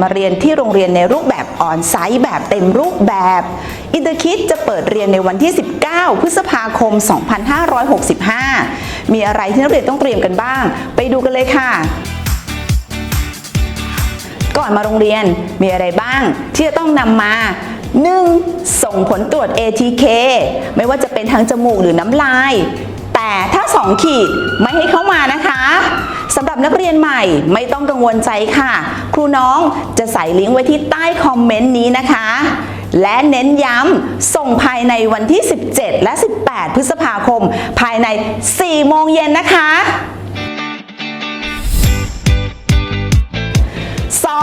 มาเรียนที่โรงเรียนในรูปแบบออนไซต์แบบเต็มรูปแบบอินเตอร์คิดจะเปิดเรียนในวันที่ 19 พฤษภาคม 2565 มีอะไรที่นักเรียนต้องเตรียมกันบ้าง ไปดูกันเลยค่ะก่อนมาโรงเรียนมีอะไรบ้าง ที่จะต้องนำมา 1. ส่งผลตรวจ ATK ไม่ว่าจะเป็นทางจมูกหรือน้ำลาย แต่ถ้า 2 ขีดไม่ให้เข้ามานะคะ สำหรับนักเรียนใหม่ไม่ต้องกังวลใจค่ะ ครูน้องจะใส่ลิงก์ไว้ที่ใต้คอมเมนต์นี้นะคะ และเน้นย้ำส่งภายในวันที่ 17 และ 18 พฤษภาคม ภายใน 4 โมงเย็นนะคะ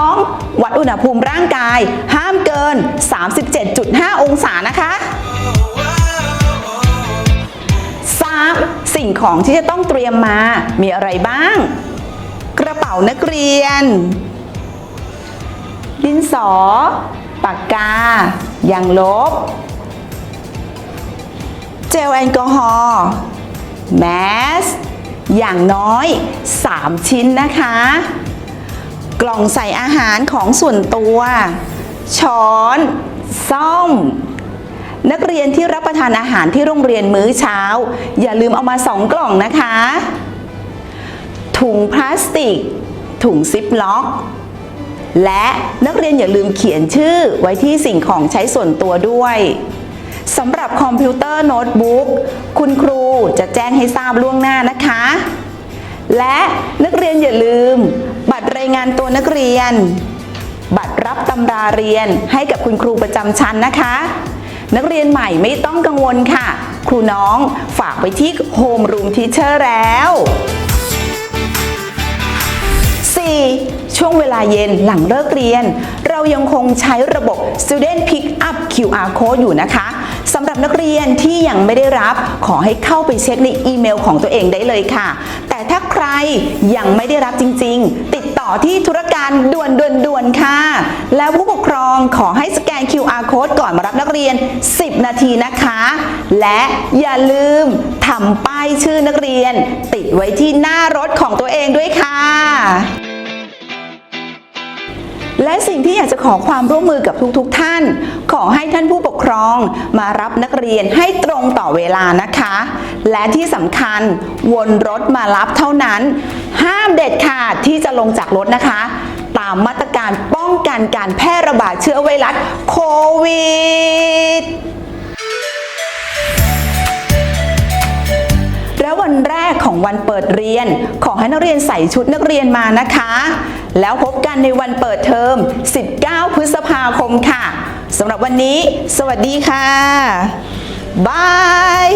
2. วัดอุณหภูมิร่างกาย ห้ามเกิน 37.5 องศานะคะ สิ่งของที่จะต้องเตรียมมามีอะไรบ้าง กระเป๋านักเรียน ดินสอ ปากกา ยางลบ เจลแอลกอฮอล์แมสอย่างน้อย 3 ชิ้นนะคะ กล่องใส่อาหารของส่วนตัว ช้อน ซ่อม นักเรียนที่รับประทานอาหารที่โรงเรียนมื้อเช้า อย่าลืมเอามาสองกล่องนะคะ ถุงพลาสติก ถุงซิปล็อก และนักเรียนอย่าลืมเขียนชื่อไว้ที่สิ่งของใช้ส่วนตัวด้วยสำหรับคอมพิวเตอร์โน้ตบุ๊กคุณครูจะแจ้งให้ทราบล่วงหน้านะคะ และนักเรียนอย่าลืม บัตรรายงานตัวนักเรียน บัตรรับตำราเรียนให้กับคุณครูประจำชั้นนะคะ นักเรียนใหม่ไม่ต้องกังวลค่ะ ครูน้องฝากไปที่โฮมรูมทีเชอร์แล้ว 4. ช่วงเวลาเย็นหลังเลิกเรียน เรายังคงใช้ระบบ Student Pick Up QR Code อยู่นะคะสำหรับนักเรียนที่ยังไม่ได้รับ ขอให้เข้าไปเช็คในอีเมลของตัวเองได้เลยค่ะ แต่ถ้าใครยังไม่ได้รับจริงๆติ ดต่อที่ธุรการด่วนด่วนๆค่ะ แล้วผู้ปกครองขอให้สแกน QR Code ก่อนมารับนักเรียน 10 นาทีนะคะ และอย่าลืมทำป้ายชื่อนักเรียน ติดไว้ที่หน้ารถของตัวเองด้วยค่ะและสิ่งที่อยากจะขอความร่วมมือกับทุกๆทท่าน ขอให้ท่านผู้ปกครองมารับนักเรียนให้ตรงต่อเวลานะคะ และที่สำคัญวนรถมารับเท่านั้น ห้ามเด็ดขาดที่จะลงจากรถนะคะ ตามมาตรการป้องกันการแพร่ระบาดเชื้อไวรัสโควิดและวันแรกของวันเปิดเรียน ขอให้นักเรียนใส่ชุดนักเรียนมานะคะ แล้วพบกันในวันเปิดเทอม 19 พฤษภาคมค่ะสำหรับวันนี้ สวัสดีค่ะ บาย